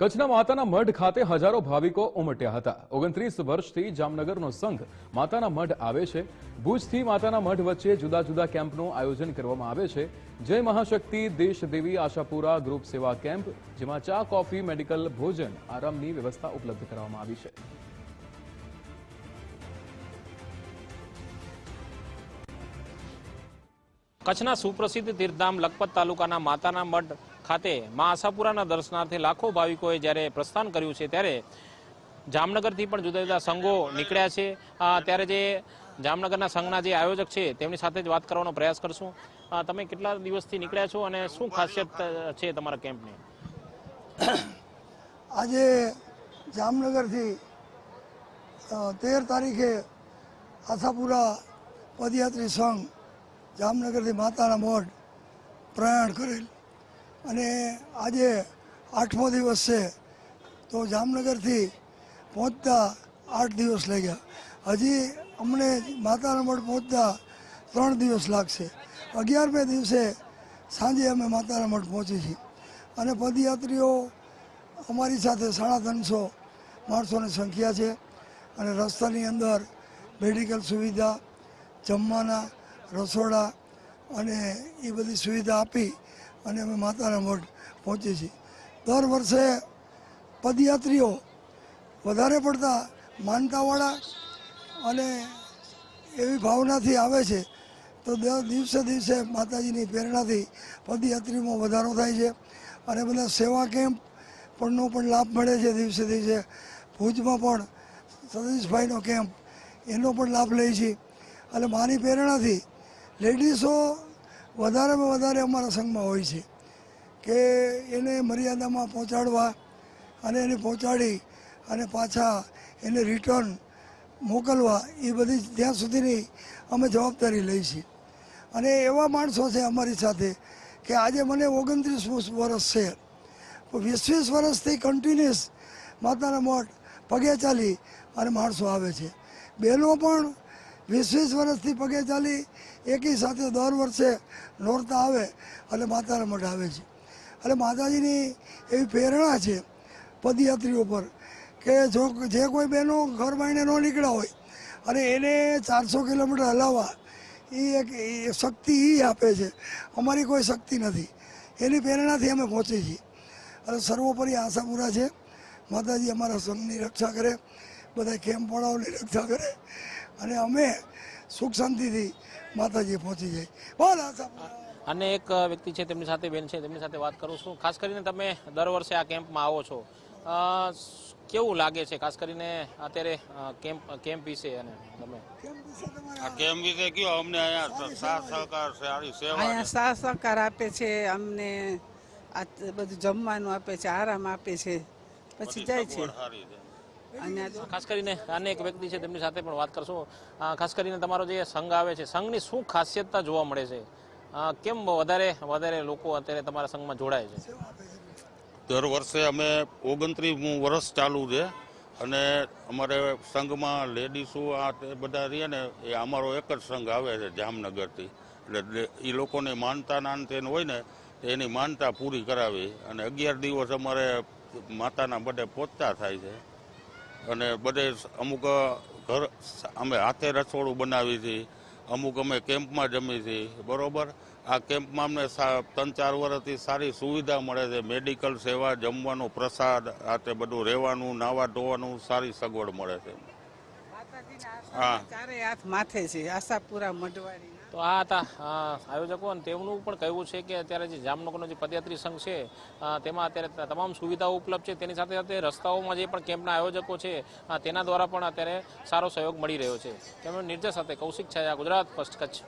કચ્છના માતાના મઢ ખાતે હજારો ભાવિકો ઉમટ્યા હતા. ઓગણત્રીસ વર્ષથી જામનગરનો સંઘ માતાના મઢ આવે છે. ભુજથી માતાના મઢ વચ્ચે જુદા જુદા કેમ્પનું આયોજન કરવામાં આવે છે. જય મહાશક્તિ, દેશ દેવી, આશાપુરા ગ્રુપ સેવા કેમ્પ, જેમાં ચા, કોફી, મેડિકલ, ભોજન આરામની વ્યવસ્થા ઉપલબ્ધ કરવામાં આવી છે. કચ્છના સુપ્રસિદ્ધ તીર્થધામ લખપત તાલુકાના માતાના મઢ ખાતે મા આશાપુરાના દર્શનાર્થે લાખો ભાવિકોએ જ્યારે પ્રસ્થાન કર્યું છે ત્યારે જામનગરથી પણ જુદા જુદા સંઘો નીકળ્યા છે. ત્યારે જે જામનગરના સંઘના જે આયોજક છે, તેમની સાથે જ વાત કરવાનો પ્રયાસ કરશું. તમે કેટલા દિવસથી નીકળ્યા છો અને શું ખાસિયત છે તમારા કેમ્પની? આજે જામનગરથી તેર તારીખે આશાપુરા પદયાત્રી સંઘ જામનગરથી માતાના મઢ પ્રયાણ કરેલ. અને આજે આઠમો દિવસ છે, તો જામનગરથી પહોંચતા આઠ દિવસ લાગ્યા. હજી અમને માતાના મઠ પહોંચતા ત્રણ દિવસ લાગશે. અગિયારમે દિવસે સાંજે અમે માતાના મઠ પહોંચી છીએ. અને પદયાત્રીઓ અમારી સાથે સાડા ત્રણસો માણસોની સંખ્યા છે અને રસ્તાની અંદર મેડિકલ સુવિધા, જમવાના, રસોડા અને એ બધી સુવિધા આપી અને અમે માતાના મઠ પહોંચીએ છીએ. દર વર્ષે પદયાત્રીઓ વધારે પડતા માનતાવાળા અને એવી ભાવનાથી આવે છે, તો દિવસે દિવસે માતાજીની પ્રેરણાથી પદયાત્રીમાં વધારો થાય છે અને બધા સેવા કેમ્પ પણનો પણ લાભ મળે છે દિવસે દિવસે. ભુજમાં પણ સતીશભાઈનો કેમ્પ એનો પણ લાભ લે છે. અને મારી પ્રેરણાથી લેડીઝો વધારેમાં વધારે અમારા સંઘમાં હોય છે કે એને મર્યાદામાં પહોંચાડવા અને એને પહોંચાડી અને પાછા એને રિટર્ન મોકલવા એ બધી ત્યાં સુધીની અમે જવાબદારી લઈ છીએ અને એવા માણસો છે અમારી સાથે કે આજે મને ઓગણત્રીસ વર્ષ છે. વીસ વર્ષથી કન્ટિન્યુઅસ માતાના મઠ પગે ચાલી અને માણસો આવે છે. બહેનો પણ વીસ વીસ વર્ષથી પગે ચાલી એકી સાથે દર વર્ષે નોરતા આવે અને માતાના મઠ આવે છે. અને માતાજીની એવી પ્રેરણા છે પદયાત્રીઓ પર કે જો જે કોઈ બહેનો ઘર બાંધીને ન નીકળ્યા હોય અને એને ચારસો કિલોમીટર હલાવવા એ એક શક્તિ એ આપે છે. અમારી કોઈ શક્તિ નથી. એની પ્રેરણાથી અમે પહોંચીએ છીએ. અને સર્વોપરી આશાપુરા છે. માતાજી અમારા સંઘની રક્ષા કરે. બધા કેમ્પવાળાઓની રક્ષા કરે? અને અમે સુખ શાંતિથી માતાજી પહોંચી જાય બોલ અને એક વ્યક્તિ છે તેમની સાથે બેન છે તેમની સાથે વાત કરું છું. ખાસ કરીને તમે દર વર્ષે આ કેમ્પમાં આવો છો. કેવું લાગે છે? ખાસ કરીને અત્યારે કેમ્પ કેમ્પ વિશે અને તમે. આ કેમ્પ વિશે કયો? અમને અહીંયા સાથ સહકાર સારી સેવા અહીંયા સાથ સહકાર આપે છે અમને આ બધું જમવાનું આપે છે આરામ આપે છે. પછી જાય છે. અને ખાસ કરીને અનેક એક વ્યક્તિ છે તેમની સાથે પણ વાત કરશો. ખાસ કરીને તમારો જે સંઘ આવે છે સંઘની શું ખાસિયતતા જોવા મળે છે? કેમ વધારે વધારે લોકો અત્યારે તમારા સંઘમાં જોડાય છે? દર વર્ષે અમે ઓગણત્રીસમું વર્ષ ચાલુ છે અને અમારે સંઘમાં લેડીસો આ તે બધા રહીએ ને એ અમારો એક જ સંઘ આવે છે જામનગરથી. એટલે એ લોકોને માનતા નાનતે હોય ને એની માનતા પૂરી કરાવી. અને અગિયાર દિવસ અમારે માતાના બધે પહોંચતા થાય છે. અને બધે અમુક ઘર અમે હાથે રસોડું બનાવી છીએ અમુક અમે કેમ્પમાં જમી છીએ બરોબર? આ કેમ્પમાં અમને ત્રણ ચાર વર્ષથી સારી સુવિધા મળે છે. મેડિકલ સેવા, જમવાનો પ્રસાદ, આ તે બધું રહેવાનું નાવા ધોવાનું સારી સગવડ મળે છે. હા. ચારે હાથ માથે છે આશાપુરા મઢવાડીના. તો આ હતા આયોજકો અને તેમનું પણ કહેવું છે કે અત્યારે જે જામનગરનો જે પદયાત્રી સંઘ છે તેમાં અત્યારે તમામ સુવિધાઓ ઉપલબ્ધ છે. તેની સાથે સાથે રસ્તાઓમાં જે પણ કેમ્પના આયોજકો છે તેના દ્વારા પણ અત્યારે સારો સહયોગ મળી રહ્યો છે. તેમનો નિર્દેશ સાથે કૌશિક છાયા ગુજરાત ફર્સ્ટ કચ્છ.